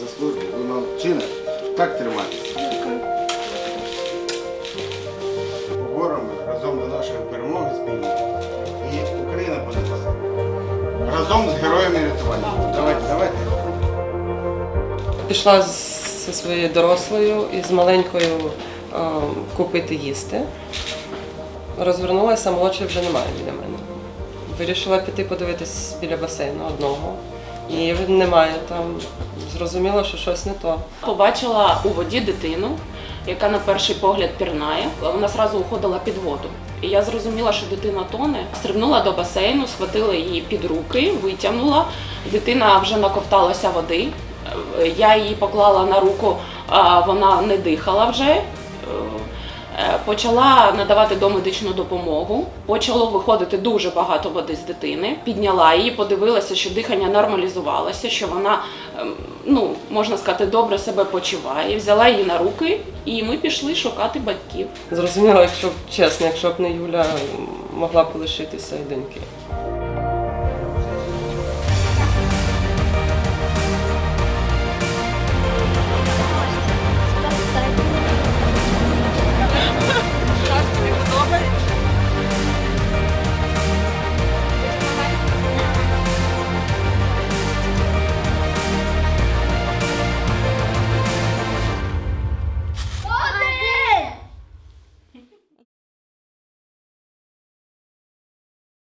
за службу, ви молодчина. Так триматися. Поборемо разом до нашої перемоги спільно. І Україна понесе. Разом з героями рятування. Давайте, давайте. Пішла зі своєю дорослою і з маленькою купити їсти. Розвернулася, молодший вже немає біля мене. Вирішила піти подивитись біля басейну одного. І немає там. Зрозуміло, що щось не то. Побачила у воді дитину, яка на перший погляд пірнає. Вона зразу уходила під воду. І я зрозуміла, що дитина тоне. Стрибнула до басейну, схватила її під руки, витягнула. Дитина вже наковталася води. Е, Я її поклала на руку, вона не дихала вже. Почала надавати домедичну допомогу. Почало виходити дуже багато води з дитини. Підняла її, подивилася, що дихання нормалізувалося, що вона, ем, ну можна сказати, добре себе почуває. Взяла її на руки, і ми пішли шукати батьків. Зрозуміло, якщо чесно, якщо б не Юля, могла б лишитися і доньки.